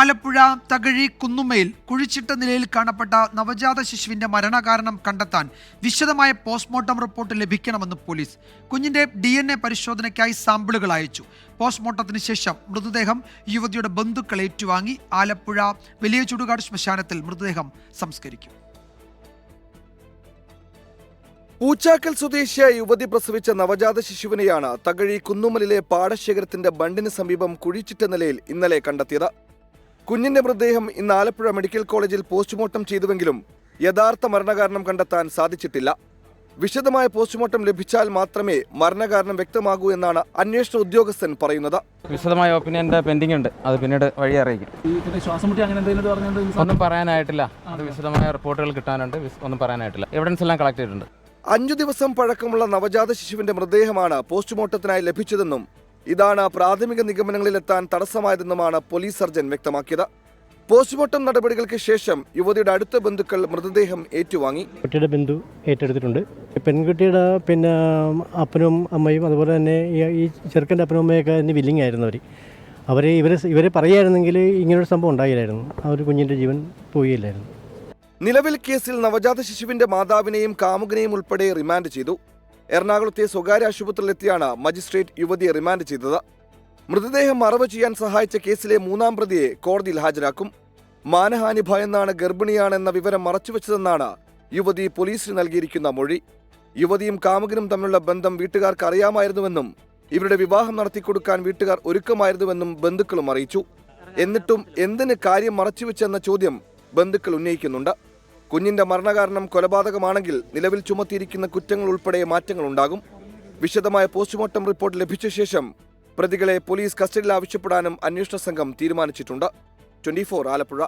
ആലപ്പുഴ തകഴി കുന്നുമ്മയിൽ കുഴിച്ചിട്ട നിലയിൽ കാണപ്പെട്ട നവജാത ശിശുവിന്റെ മരണകാരണം കണ്ടെത്താൻ വിശദമായ പോസ്റ്റ്മോർട്ടം റിപ്പോർട്ട് ലഭിക്കണമെന്ന് പോലീസ്. കുഞ്ഞിന്റെ ഡി എൻ എ പരിശോധനയ്ക്കായി സാമ്പിളുകൾ അയച്ചു. പോസ്റ്റ്മോർട്ടത്തിന് ശേഷം മൃതദേഹം യുവതിയുടെ ബന്ധുക്കൾ ഏറ്റുവാങ്ങി. ആലപ്പുഴ വലിയ ചുടുകാട് ശ്മശാനത്തിൽ മൃതദേഹം സംസ്കരിക്കും. പൂച്ചാക്കൽ സ്വദേശിയായ യുവതി പ്രസവിച്ച നവജാത ശിശുവിനെയാണ് തകഴി കുന്നുമലിലെ പാടശേഖരത്തിന്റെ ബണ്ടിന് സമീപം കുഴിച്ചിട്ട നിലയിൽ ഇന്നലെ കണ്ടെത്തിയത്. കുഞ്ഞിന്റെ മൃതദേഹം ഇന്ന് ആലപ്പുഴ മെഡിക്കൽ കോളേജിൽ പോസ്റ്റ്മോർട്ടം ചെയ്തുവെങ്കിലും യഥാർത്ഥ മരണകാരണം കണ്ടെത്താൻ സാധിച്ചിട്ടില്ല. വിശദമായ പോസ്റ്റ്മോർട്ടം ലഭിച്ചാൽ മാത്രമേ മരണകാരണം വ്യക്തമാകൂ എന്നാണ് അന്വേഷണ ഉദ്യോഗസ്ഥൻ പറയുന്നത്. വിശദമായ ഒപ്പീനിയന്റെ പെൻഡിംഗ് ഉണ്ട്. അത് പിന്നീട് വഴി അറിയിക്കും. ഈ ശ്വാസം മുട്ടി അങ്ങനെ എന്തെങ്കിലും പറഞ്ഞിട്ട് ഒന്നും പറയാനായിട്ടില്ല. അത് വിശദമായ റിപ്പോർട്ടുകൾ കിട്ടാനുണ്ട്. ഒന്നും പറയാനായിട്ടില്ല. എവിഡൻസ് എല്ലാം കളക്ട് ചെയ്തിട്ടുണ്ട്. അഞ്ചു ദിവസം പഴക്കമുള്ള നവജാത ശിശുവിന്റെ മൃതദേഹമാണ് പോസ്റ്റ്മോർട്ടത്തിനായി ലഭിച്ചതെന്നും ഇതാണ് പ്രാഥമിക നിഗമനങ്ങളിലെത്താൻ തടസ്സമായതെന്നുമാണ് പോലീസ് സർജൻ വ്യക്തമാക്കിയത്. പോസ്റ്റ്മോർട്ടം നടപടികൾക്ക് ശേഷം യുവതിയുടെ അടുത്ത ബന്ധുക്കൾ മൃതദേഹം ഏറ്റുവാങ്ങി. കുട്ടിയുടെ ബന്ധു ഏറ്റെടുത്തിട്ടുണ്ട്. പെൺകുട്ടിയുടെ പിന്നെ അപ്പനും അമ്മയും അതുപോലെ തന്നെ ഈ- ചെറുക്കന്റെ അപ്പനും അമ്മയൊക്കെ ഇന്ന് വില്ലിങ് ആയിരുന്നു അവർ അവരെ ഇവരെ ഇവരെ പറയുകയായിരുന്നെങ്കിൽ ഇങ്ങനൊരു സംഭവം ഉണ്ടായില്ലായിരുന്നു. ആ ഒരു കുഞ്ഞിന്റെ ജീവൻ പോയില്ലായിരുന്നു. നിലവിൽ കേസിൽ നവജാത ശിശുവിന്റെ മാതാവിനെയും കാമുകനെയും ഉൾപ്പെടെ റിമാൻഡ് ചെയ്തു. എറണാകുളത്തെ സ്വകാര്യ ആശുപത്രിയിലെത്തിയാണ് മജിസ്ട്രേറ്റ് യുവതിയെ റിമാൻഡ് ചെയ്തത്. മൃതദേഹം മറവ് ചെയ്യാൻ സഹായിച്ച കേസിലെ മൂന്നാം പ്രതിയെ കോടതിയിൽ ഹാജരാക്കും. മാനഹാനി ഭയന്നാണ് ഗർഭിണിയാണെന്ന വിവരം മറച്ചുവെച്ചതെന്നാണ് യുവതി പോലീസിന് നൽകിയിരിക്കുന്ന മൊഴി. യുവതിയും കാമുകനും തമ്മിലുള്ള ബന്ധം വീട്ടുകാർക്ക് അറിയാമായിരുന്നുവെന്നും ഇവരുടെ വിവാഹം നടത്തിക്കൊടുക്കാൻ വീട്ടുകാർ ഒരുക്കമായിരുന്നുവെന്നും ബന്ധുക്കളും അറിയിച്ചു. എന്നിട്ടും എന്തിന് കാര്യം മറച്ചുവെച്ചെന്ന ചോദ്യം ബന്ധുക്കൾ ഉന്നയിക്കുന്നുണ്ട്. കുഞ്ഞിന്റെ മരണകാരണം കൊലപാതകമാണെങ്കിൽ നിലവിൽ ചുമത്തിയിരിക്കുന്ന കുറ്റങ്ങൾ ഉൾപ്പെടെ മാറ്റങ്ങളുണ്ടാകും വിശദമായ പോസ്റ്റ്മോർട്ടം റിപ്പോർട്ട് ലഭിച്ച ശേഷം പ്രതികളെ പോലീസ് കസ്റ്റഡിയിൽ ആവശ്യപ്പെടാനും അന്വേഷണ സംഘം തീരുമാനിച്ചിട്ടുണ്ട്. ട്വന്റി ആലപ്പുഴ.